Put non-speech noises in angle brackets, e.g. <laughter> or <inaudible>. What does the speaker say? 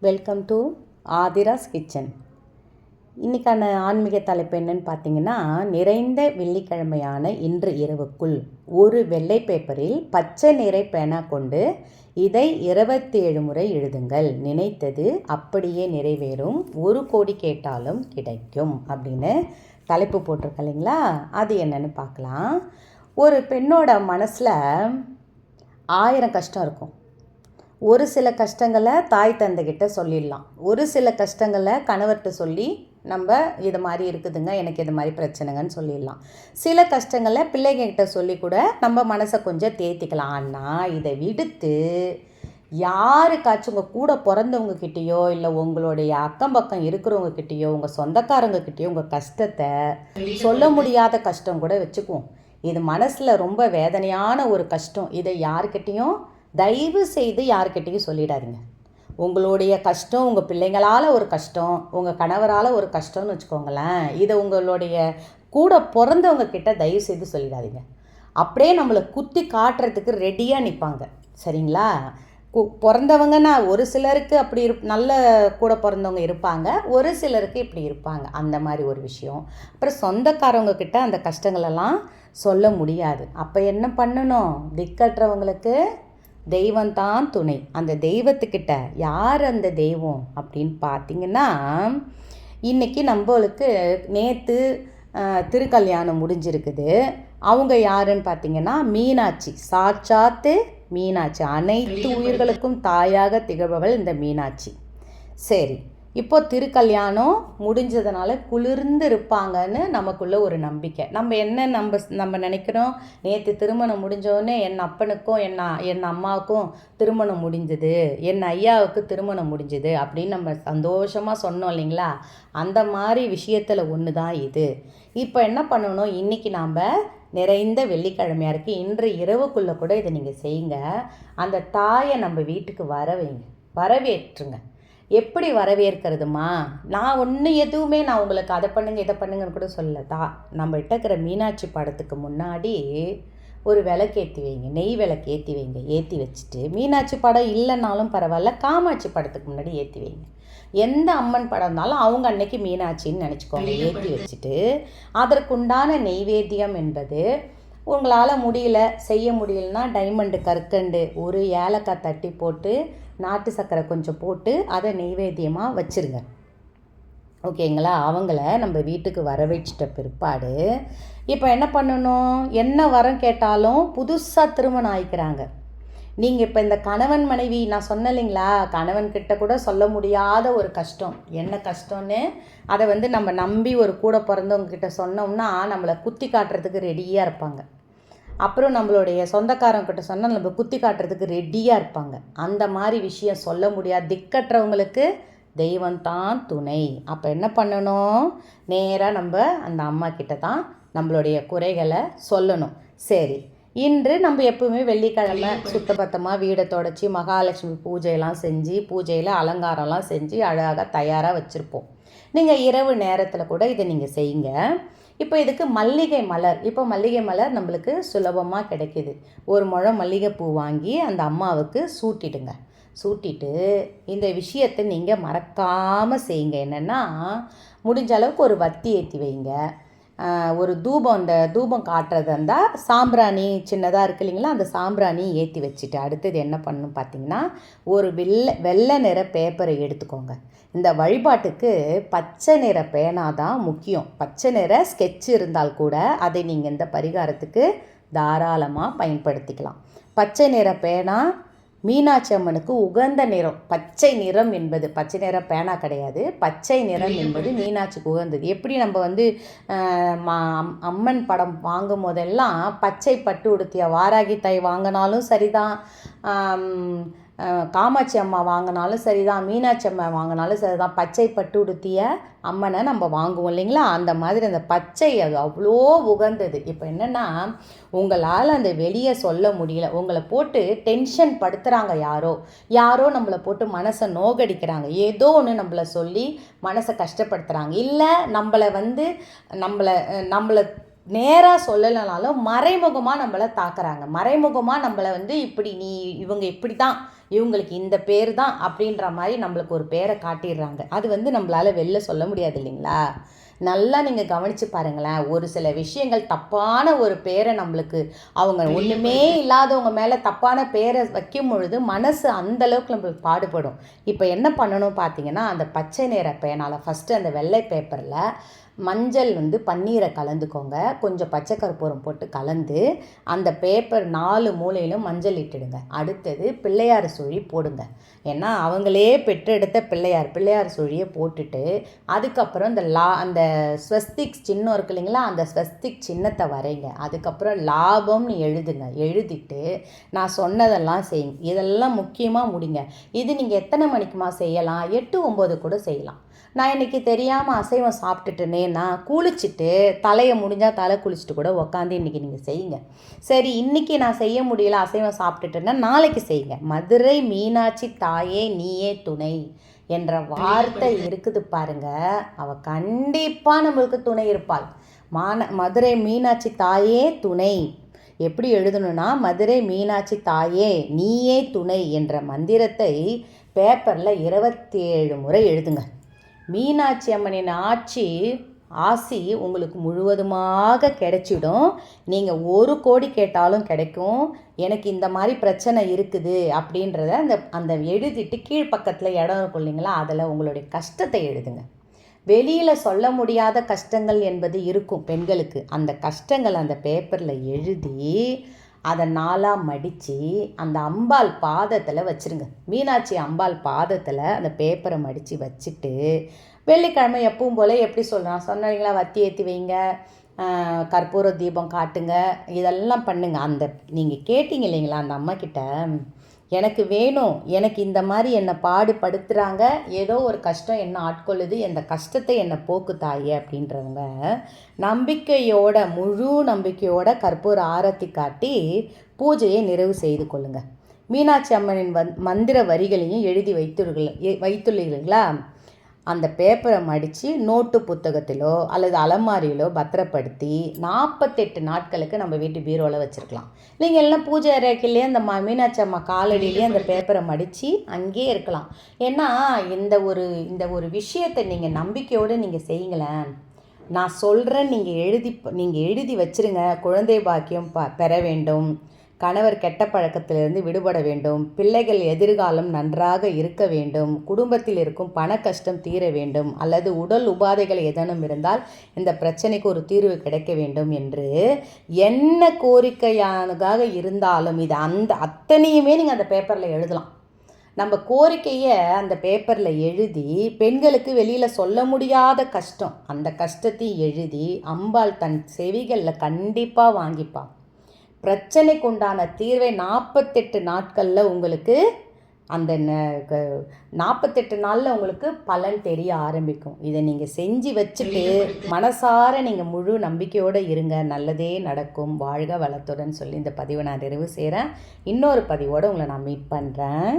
Welcome to Aadhira's kitchen இன்றைக்கான ஆன்மீக தலைப்பு என்னன்னு பார்த்தீங்கன்னா நிறைந்த வெள்ளிக்கிழமையான இன்று இரவுக்குள் ஒரு வெள்ளை பேப்பரில் பச்சை நிறை பேனா கொண்டு இதை இருபத்தி ஏழு முறை எழுதுங்கள். நினைத்தது அப்படியே நிறைவேறும். ஒரு கோடி கேட்டாலும் கிடைக்கும் அப்படின்னு தலைப்பு போட்டிருக்க இல்லைங்களா? அது என்னென்னு பார்க்கலாம். ஒரு பெண்ணோட மனசில் ஆயிரம் கஷ்டம் இருக்கும். ஒரு சில கஷ்டங்களை தாய் தந்தைகிட்ட சொல்லிடலாம். ஒரு சில கஷ்டங்களை கணவர்கிட்ட சொல்லி நம்ம இது மாதிரி இருக்குதுங்க எனக்கு இது மாதிரி பிரச்சனைங்கன்னு சொல்லிடலாம். சில கஷ்டங்களை பிள்ளைங்கக்கிட்ட சொல்லி கூட நம்ம மனசை கொஞ்சம் தேத்திக்கலாம். ஆனால் இதை விடுத்து யாருக்காச்சும் உங்கள் கூட பிறந்தவங்கக்கிட்டேயோ இல்லை உங்களுடைய அக்கம் பக்கம் இருக்கிறவங்கக்கிட்டேயோ உங்கள் சொந்தக்காரங்கக்கிட்டேயோ உங்கள் கஷ்டத்தை சொல்ல முடியாத கஷ்டம் கூட வச்சுக்குவோம். இது மனசில் ரொம்ப வேதனையான ஒரு கஷ்டம். இதை யாருக்கிட்டேயும் தயவு செய்து யாருக்கிட்டேயும் சொல்லிடாதீங்க. உங்களுடைய கஷ்டம் உங்கள் பிள்ளைங்களால் ஒரு கஷ்டம் உங்கள் கணவரால் ஒரு கஷ்டம்னு வச்சுக்கோங்களேன் இதை உங்களுடைய கூட பிறந்தவங்க கிட்ட தயவு செய்து சொல்லிடாதீங்க. அப்படியே நம்மளை குத்தி காட்டுறதுக்கு ரெடியாக நிற்பாங்க சரிங்களா? கு பிறந்தவங்கன்னா ஒரு சிலருக்கு அப்படி இரு நல்ல கூட பிறந்தவங்க இருப்பாங்க ஒரு சிலருக்கு இப்படி இருப்பாங்க. அந்த மாதிரி ஒரு விஷயம். அப்புறம் சொந்தக்காரவங்க கிட்ட அந்த கஷ்டங்களெல்லாம் சொல்ல முடியாது. அப்போ என்ன பண்ணணும்? திக்கற்றவங்களுக்கு தெய்வம் தான் துணை. அந்த தெய்வத்துக்கிட்ட யார் அந்த தெய்வம் அப்படின்னு பார்த்தீங்கன்னா இன்றைக்கி நம்மளுக்கு நேற்று திருக்கல்யாணம் முடிஞ்சிருக்குது. அவங்க யாருன்னு பார்த்தீங்கன்னா மீனாட்சி. சாட்சாத்து மீனாட்சி. அனைத்து உயிர்களுக்கும் தாயாக திகழ்பவள் இந்த மீனாட்சி. சரி. இப்போ திருக்கல்யாணம் முடிஞ்சதுனால குளிர்ந்து இருப்பாங்கன்னு நமக்குள்ள ஒரு நம்பிக்கை. நம்ம என்ன நம்ம நம்ம நினைக்கிறோம்? நேற்று திருமணம் முடிஞ்சோடனே என் அப்பனுக்கும் என் என் அம்மாவுக்கும் திருமணம் முடிஞ்சது. என் ஐயாவுக்கு திருமணம் முடிஞ்சது அப்படின்னு நம்ம சந்தோஷமாக சொன்னோம் இல்லைங்களா? அந்த மாதிரி விஷயத்தில் ஒன்று தான் இது. இப்போ என்ன பண்ணணும்? இன்றைக்கி நாம் நிறைந்த வெள்ளிக்கிழமையாக இருக்குது இன்று இரவுக்குள்ளே கூட இதை நீங்கள் செய்யுங்க. அந்த தாயை நம்ம வீட்டுக்கு வர வைங்க வரவேற்றுங்க. எப்படி வரவேற்கிறதுமா? நான் ஒன்று எதுவுமே நான் உங்களுக்கு அதை பண்ணுங்க இதை பண்ணுங்கன்னு கூட சொல்லதா நம்ம இருக்கிற மீனாட்சி படத்துக்கு முன்னாடி ஒரு விளக்கு ஏற்றி வைங்க நெய் விளக்கு ஏற்றி வைங்க ஏற்றி வச்சுட்டு மீனாட்சி படம் இல்லைனாலும் பரவாயில்ல காமாட்சி படத்துக்கு முன்னாடி ஏற்றி வைங்க. எந்த அம்மன் படம் இருந்தாலும் அவங்க அன்னைக்கு மீனாட்சின்னு நினச்சிக்கோங்க. ஏற்றி வச்சுட்டு அதற்குண்டான நெய்வேத்தியம் என்பது உங்களால் முடியல செய்ய முடியலன்னா டைமண்டு கற்கண்டு ஒரு ஏலக்காய் தட்டி போட்டு நாட்டு சர்க்கரை கொஞ்சம் போட்டு அதை நெய்வேத்தியமாக வச்சுருங்க. ஓகேங்களா? அவங்கள நம்ம வீட்டுக்கு வரவேச்சிட்ட பிற்பாடு இப்போ என்ன பண்ணணும்? என்ன வரம் கேட்டாலும் புதுசாக திருமணம் ஆயிக்கிறாங்க. நீங்கள் இப்போ இந்த கணவன் மனைவி நான் சொன்னேன் இல்லைங்களா? கணவன்கிட்ட கூட சொல்ல முடியாத ஒரு கஷ்டம். என்ன கஷ்டம்னு? அதை வந்து நம்ம நம்பி ஒரு கூட பிறந்தவங்க கிட்ட சொன்னோம்னா நம்மளை குத்தி காட்டுறதுக்கு ரெடியாக இருப்பாங்க. அப்புறம் நம்மளுடைய சொந்தக்காரங்கிட்ட சொன்னால் நம்ம குத்தி காட்டுறதுக்கு ரெடியாக இருப்பாங்க. அந்த மாதிரி விஷயம் சொல்ல முடியாது. திக்கற்றவங்களுக்கு தெய்வம் தான் துணை. அப்போ என்ன பண்ணணும்? நேராக நம்ம அந்த அம்மா கிட்ட தான் நம்மளுடைய குறைகளை சொல்லணும். சரி. இன்று நம்ம எப்பவுமே வெள்ளிக்கிழமை சுத்தபத்தமாக வீடை தொடச்சி மகாலட்சுமி பூஜையெல்லாம் செஞ்சு பூஜையில் அலங்காரம்லாம் செஞ்சு அழகாக தயாராக வச்சுருப்போம். நீங்கள் இரவு நேரத்தில் கூட இதை நீங்கள் செய்யுங்க. இப்போ இதுக்கு மல்லிகை மலர். இப்போ மல்லிகை மலர் நம்மளுக்கு சுலபமாக கிடைக்கிது. ஒரு முழம் மல்லிகைப்பூ வாங்கி அந்த அம்மாவுக்கு சூட்டிடுங்க. சூட்டிட்டு இந்த விஷயத்தை நீங்கள் மறக்காமல் செய்யுங்க. என்னென்னா முடிஞ்ச அளவுக்கு ஒரு வத்தி ஏற்றி வைங்க. ஒரு தூபம் இந்த தூபம் காட்டுறது இருந்தால் சாம்பிராணி சின்னதாக இருக்கு இல்லைங்களா? அந்த சாம்பிராணி ஏற்றி வச்சுட்டு அடுத்தது என்ன பண்ணணும் பார்த்தீங்கன்னா ஒரு வெள்ளை வெள்ளை நிற பேப்பரை எடுத்துக்கோங்க. இந்த வழிபாட்டுக்கு பச்சை நிற பேனா தான் முக்கியம். பச்சை நிற ஸ்கெட்ச் இருந்தால் கூட அதை நீங்கள் இந்த பரிகாரத்துக்கு தாராளமாக பயன்படுத்திக்கலாம். பச்சை நிற பேனா மீனாட்சி அம்மனுக்கு உகந்த நிறம் பச்சை நிறம் என்பது பச்சை நிற பேனா கிடையாது. பச்சை நிறம் என்பது மீனாட்சிக்கு உகந்தது. எப்படி நம்ம வந்து அம்மன் படம் வாங்கும் போதெல்லாம் பச்சை பட்டு உடுத்திய வாராகி தாய் வாங்கினாலும் சரிதான். காமாட்சி அம்மா வாங்கினாலும் சரி தான் மீனாட்சி அம்மா வாங்கினாலும் சரி தான் பச்சை பட்டு உடுத்திய அம்மனை நம்ம வாங்குவோம் இல்லைங்களா? அந்த மாதிரி அந்த பச்சை அது அவ்வளோ உகந்தது. இப்போ என்னென்னா உங்களால் அந்த வெளியே சொல்ல முடியல. உங்களை போட்டு டென்ஷன் படுத்துகிறாங்க யாரோ. யாரோ நம்மளை போட்டு மனசை நோகடிக்கிறாங்க. ஏதோ ஒன்று நம்மளை சொல்லி மனசை கஷ்டப்படுத்துகிறாங்க இல்லை நம்மளை வந்து நம்மளை நம்மளை நேராக சொல்லலைனாலும் மறைமுகமாக நம்மளை தாக்குறாங்க. மறைமுகமாக நம்மளை வந்து இப்படி நீ இவங்க இப்படி தான் இவங்களுக்கு இந்த பேர் தான் அப்படின்ற மாதிரி நம்மளுக்கு ஒரு பேரை காட்டிடுறாங்க. அது வந்து நம்மளால் வெளில சொல்ல முடியாது இல்லைங்களா? நல்லா நீங்கள் கவனித்து பாருங்களேன். ஒரு சில விஷயங்கள் தப்பான ஒரு பேரை நம்மளுக்கு அவங்க ஒன்றுமே இல்லாதவங்க மேலே தப்பான பேரை வைக்கும் பொழுது மனசு அந்த அளவுக்கு நம்மளுக்கு பாடுபடும். இப்போ என்ன பண்ணணும் பார்த்தீங்கன்னா அந்த பச்சை நிற பேனால் ஃபஸ்ட்டு அந்த வெள்ளை பேப்பரில் மஞ்சள் வந்து பன்னீரை கலந்துக்கோங்க. கொஞ்சம் பச்சை கற்பூரம் போட்டு கலந்து அந்த பேப்பர் நாலு மூலையிலும் மஞ்சள் இட்டுடுங்க. அடுத்தது பிள்ளையார் சுழி போடுங்க. ஏன்னா அவங்களே பெற்றெடுத்த பிள்ளையார் பிள்ளையார் சுழியை போட்டுட்டு அதுக்கப்புறம் இந்த லா அந்த ஸ்வஸ்திக் சின்னம் இருக்கு இல்லைங்களா அந்த ஸ்வஸ்திக் சின்னத்தை வரைங்க. அதுக்கப்புறம் லாபம்னு எழுதுங்க. எழுதிட்டு நான் சொன்னதெல்லாம் செய்யுங்க. இதெல்லாம் முக்கியமாக முடிங்க. இது நீங்கள் எத்தனை மணிக்குமா செய்யலாம்? எட்டு ஒம்பது கூட செய்யலாம். நான் இன்றைக்கி தெரியாமல் அசைவம் சாப்பிட்டுட்டேனே நான் குளிச்சுட்டு தலையை முடிஞ்சால் தலை குளிச்சுட்டு கூட உக்காந்து இன்றைக்கி நீங்கள் செய்யுங்க. சரி இன்றைக்கி நான் செய்ய முடியல அசைவம் சாப்பிட்டுட்டேன்னா நாளைக்கு செய்யுங்க. மதுரை மீனாட்சி தாயே நீயே துணை என்ற வார்த்தை <laughs> இருக்குது பாருங்க. அவ கண்டிப்பாக நம்மளுக்கு துணை இருப்பாள். மான மதுரை மீனாட்சி தாயே துணை. எப்படி எழுதணும்னா மதுரை மீனாட்சி தாயே நீயே துணை என்ற மந்திரத்தை பேப்பரில் இருபத்தி ஏழு முறை எழுதுங்க. மீனாட்சி அம்மனின் ஆட்சி ஆசி உங்களுக்கு முழுவதுமாக கிடைச்சிடும். நீங்கள் ஒரு கோடி கேட்டாலும் கிடைக்கும். எனக்கு இந்த மாதிரி பிரச்சனை இருக்குது அப்படின்றத அந்த அந்த எழுதிட்டு கீழ்ப்பக்கத்தில் இடம் இருக்கும் இல்லைங்களா அதில் உங்களுடைய கஷ்டத்தை எழுதுங்க. வெளியில் சொல்ல முடியாத கஷ்டங்கள் என்பது இருக்கும் பெண்களுக்கு. அந்த கஷ்டங்கள் அந்த பேப்பரில் எழுதி அதை நாலாக மடித்து அந்த அம்பாள் பாதத்தில் வச்சுருங்க. மீனாட்சி அம்பாள் பாதத்தில் அந்த பேப்பரை மடித்து வச்சுட்டு வெள்ளிக்கிழமை எப்பவும் போல் எப்படி சொல்லலாம்? சொன்னீங்களா? வத்தி ஏற்றி வைங்க கற்பூர தீபம் காட்டுங்க இதெல்லாம் பண்ணுங்கள் அந்த நீங்கள் கேட்டீங்க இல்லைங்களா? அந்த அம்மா கிட்ட எனக்கு வேணும் எனக்கு இந்த மாதிரி என்னை பாடுபடுத்துகிறாங்க ஏதோ ஒரு கஷ்டம் என்ன ஆட்கொள்ளுது இந்த கஷ்டத்தை என்னை போக்கு தாயே அப்படின்றவங்க நம்பிக்கையோட முழு நம்பிக்கையோட கற்பூர ஆரத்தி காட்டி பூஜையை நிறைவு செய்து கொள்ளுங்கள் மீனாட்சி அம்மனின் வந் மந்திர வரிகளையும் எழுதி வைத்துள்ள வைத்துள்ளீர்களா அந்த பேப்பரை மடித்து நோட்டு புத்தகத்திலோ அல்லது அலமாரியிலோ பத்திரப்படுத்தி நாற்பத்தெட்டு நாட்களுக்கு நம்ம வீட்டு பீரோவில் வச்சுருக்கலாம். நீங்கள் எல்லாம் பூஜை அறைக்கிலேயே அந்த ம மீனாட்சி அம்மா காலடியிலேயே அந்த பேப்பரை மடித்து அங்கேயே இருக்கலாம். ஏன்னா இந்த ஒரு இந்த ஒரு விஷயத்தை நீங்கள் நம்பிக்கையோடு நீங்கள் செய்யுங்களேன். நான் சொல்கிறேன் நீங்கள் எழுதி நீங்கள் எழுதி வச்சிருங்க குழந்தை பாக்கியம் ப பெற வேண்டும். கணவர் கெட்ட பழக்கத்திலிருந்து விடுபட வேண்டும். பிள்ளைகள் எதிர்காலம் நன்றாக இருக்க வேண்டும். குடும்பத்தில் இருக்கும் பண கஷ்டம் தீர வேண்டும். அல்லது உடல் உபாதைகள் ஏதேனும் இருந்தால் இந்த பிரச்சனைக்கு ஒரு தீர்வு கிடைக்க வேண்டும் என்று என்ன கோரிக்கையானதாக இருந்தாலும் இது அந்த அத்தனையுமே நீங்கள் அந்த பேப்பரில் எழுதலாம். நம்ம கோரிக்கையை அந்த பேப்பரில் எழுதி பெண்களுக்கு வெளியில் சொல்ல முடியாத கஷ்டம். அந்த கஷ்டத்தையும் எழுதி அம்பாள் தன் செவிகளில் கண்டிப்பாக வாங்கிப்பாள். பிரச்சனைக்கு உண்டான தீர்வை நாற்பத்தெட்டு நாட்களில் உங்களுக்கு அந்த நாற்பத்தெட்டு நாளில் உங்களுக்கு பலன் தெரிய ஆரம்பிக்கும். இதை நீங்கள் செஞ்சு வச்சுட்டு மனசார நீங்கள் முழு நம்பிக்கையோடு இருங்க. நல்லதே நடக்கும். வாழ்க வளத்துடன் சொல்லி இந்த பதிவை நான் நிறைவு செய்கிறேன் இன்னொரு பதிவோடு உங்களை நான் மீட் பண்ணுறேன்